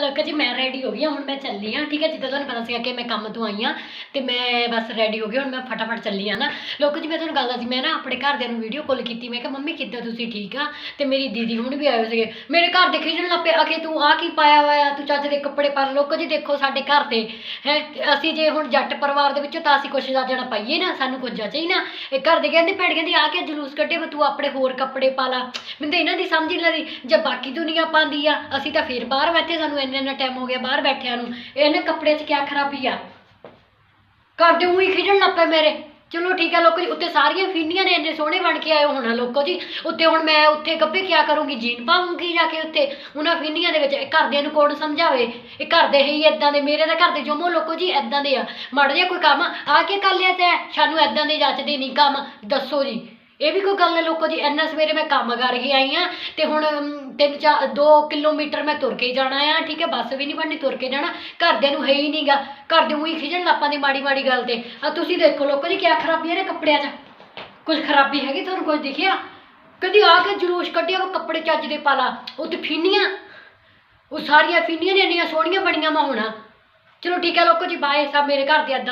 ਲੋਕ ਜੀ, ਮੈਂ ਰੈਡੀ ਹੋ ਗਈ ਹਾਂ, ਹੁਣ ਮੈਂ ਚੱਲੀ ਹਾਂ, ਠੀਕ ਹੈ, ਜਿੱਦਾਂ ਤੁਹਾਨੂੰ ਪਤਾ ਸੀਗਾ ਕਿ ਮੈਂ ਕੰਮ ਤੋਂ ਆਈ ਹਾਂ ਤੇ ਮੈਂ ਬਸ ਰੈਡੀ ਹੋ ਗਈ, ਹੁਣ ਮੈਂ ਫਟਾਫਟ ਚੱਲੀ ਹਾਂ ਨਾ। ਲੋਕ ਜੀ, ਮੈਂ ਤੁਹਾਨੂੰ ਗੱਲ ਦੱਸੀ ਮੈਂ ਨਾ ਆਪਣੇ ਘਰਦਿਆਂ ਨੂੰ ਵੀਡੀਓ ਕਾਲ ਕੀਤੀ, ਮੈਂ ਕਿਹਾ, ਮੰਮੀ, ਕਿੱਦਾਂ ਤੁਸੀਂ ਠੀਕ ਆ? ਤੇ ਮੇਰੀ ਦੀਦੀ ਹੁਣ ਵੀ ਆਏ ਸੀਗੇ। ਮੇਰੇ ਘਰ ਦੇ ਖਿਜਣ ਪਏ ਆਖੇ ਤੂੰ ਆ ਕੀ ਪਾਇਆ ਹੋਇਆ? ਤੂੰ ਚੱਜ ਦੇ ਕੱਪੜੇ ਪਾ ਲੋਕ ਜੀ, ਦੇਖੋ ਸਾਡੇ ਘਰ ਦੇ, ਹੈ, ਅਸੀਂ ਜੇ ਹੁਣ ਜੱਟ ਪਰਿਵਾਰ ਦੇ ਵਿੱਚੋਂ ਤਾਂ ਅਸੀਂ ਕੁਛ ਜਾਣਾ ਪਾਈਏ ਨਾ, ਸਾਨੂੰ ਕੁਝ ਜਚੇ ਹੀ ਨਾ। ਇਹ ਘਰ ਦੇ ਕਹਿੰਦੇ, ਭੈਣ ਕਹਿੰਦੀ ਆ ਕੇ ਜਲੂਸ ਕੱਢੇ ਵਾ, ਤੂੰ ਆਪਣੇ ਹੋਰ ਕੱਪੜੇ ਪਾ ਲਾ। ਮੈਨੂੰ ਤਾਂ ਇਹਨਾਂ ਦੀ ਸਮਝ ਹੀ ਨਹੀਂ ਲੱਗਦੀ, ਜੇ ਬਾਕੀ ਦੁਨੀਆ ਪਾਉਂਦੀ ਆ, ਅਸੀਂ ਤਾਂ ਫੇਰ ਬਾਹਰ ਬੈਠੇ, ਸਾਨੂੰ ਇੰਨਾ ਇੰਨਾ ਟਾਈਮ ਹੋ ਗਿਆ ਬਾਹਰ ਬੈਠਿਆਂ ਨੂੰ। ਇਹਨੇ ਕੱਪੜੇ 'ਚ ਕੀ ਖਰਾਬੀ ਆ? ਘਰ ਦੇ ਉਹੀ ਖਿਜਣ ਲੱਗ ਪਏ ਮੇਰੇ। ਚਲੋ ਠੀਕ ਹੈ ਲੋਕੋ ਜੀ, ਉੱਤੇ ਸਾਰੀਆਂ ਫੀਨੀਆਂ ਨੇ, ਇੰਨੇ ਸੋਹਣੇ ਬਣ ਕੇ ਆਏ ਹੋਣਾ ਲੋਕੋ ਜੀ। ਉੱਤੇ ਹੁਣ ਮੈਂ ਉੱਥੇ ਗੱਭੇ ਕਿਆ ਕਰੂੰਗੀ? ਜੀਨ ਪਾਉਂਗੀ ਜਾ ਕੇ ਉੱਤੇ। ਉਹਨਾਂ ਫੀਨੀਆਂ ਦੇ ਵਿੱਚ, ਇਹ ਘਰਦਿਆਂ ਨੂੰ ਕੌਣ ਸਮਝਾਵੇ? ਇਹ ਘਰ ਦੇ ਹੀ ਇਦਾਂ ਦੇ, ਮੇਰੇ ਤਾਂ ਘਰ ਦੇ ਜਮੋ ਲੋਕੋ ਜੀ ਇਦਾਂ ਦੇ ਆ। ਮਾੜਾ ਜੇ ਕੋਈ ਕੰਮ ਆ ਕੇ ਕਰ ਲਿਆ ਤੇ। ਸਾਨੂੰ ਇਦਾਂ ਦੇ ਜੱਚਦੇ ਨਹੀਂ ਕੰਮ। ਦੱਸੋ ਜੀ। ਇਹ ਵੀ ਕੋਈ ਗੱਲ ਹੈ ਲੋਕੋ ਜੀ, ਇੰਨਾ ਸਵੇਰੇ ਮੈਂ ਕੰਮ ਕਰਕੇ ਆਈ ਆ ਤੇ ਹੁਣ ਤਿੰਨ ਚਾਰ 2 ਕਿਲੋਮੀਟਰ ਮੈਂ ਤੁਰ ਕੇ ਜਾਣਾ ਆ, ਠੀਕ ਹੈ, ਬੱਸ ਵੀ ਨਹੀਂ ਬਣਨੀ, ਤੁਰ ਕੇ ਜਾਣਾ, ਘਰਦਿਆਂ ਨੂੰ ਹੈ ਹੀ ਨਹੀਂਗਾ ਘਰ ਦੇ ਉਹੀ ਖਿਜਣ ਲੱਪਾਂ ਦੀ ਮਾੜੀ ਮਾੜੀ ਗੱਲ ਤੇ। ਆ ਤੁਸੀਂ ਦੇਖੋ ਲੋਕੋ ਜੀ, ਕਿਆ ਖਰਾਬੀ ਹੈ ਕੱਪੜਿਆਂ 'ਚ। ਕੁਝ ਖਰਾਬੀ ਹੈਗੀ ਤੁਹਾਨੂੰ ਕੁਝ ਦਿਖਿਆ? ਕਦੀ ਆ ਕੇ ਜਲੂਸ ਕੱਢਿਆ ਉਹ ਕੱਪੜੇ ਚੱਜ ਦੇ ਪਾ ਲਾ, ਉਹ ਤੇ ਫੀਨੀਆਂ। ਉਹ ਸਾਰੀਆਂ ਫੀਨੀਆਂ ਨੇ, ਇੰਨੀਆਂ ਸੋਹਣੀਆਂ ਬਣੀਆਂ ਮਾ ਹੋਣਾ। ਚਲੋ ਠੀਕ ਹੈ ਲੋਕੋ ਜੀ ਬਾਏ ਸਭ ਮੇਰੇ ਘਰ ਦੇ ਏਦਾਂ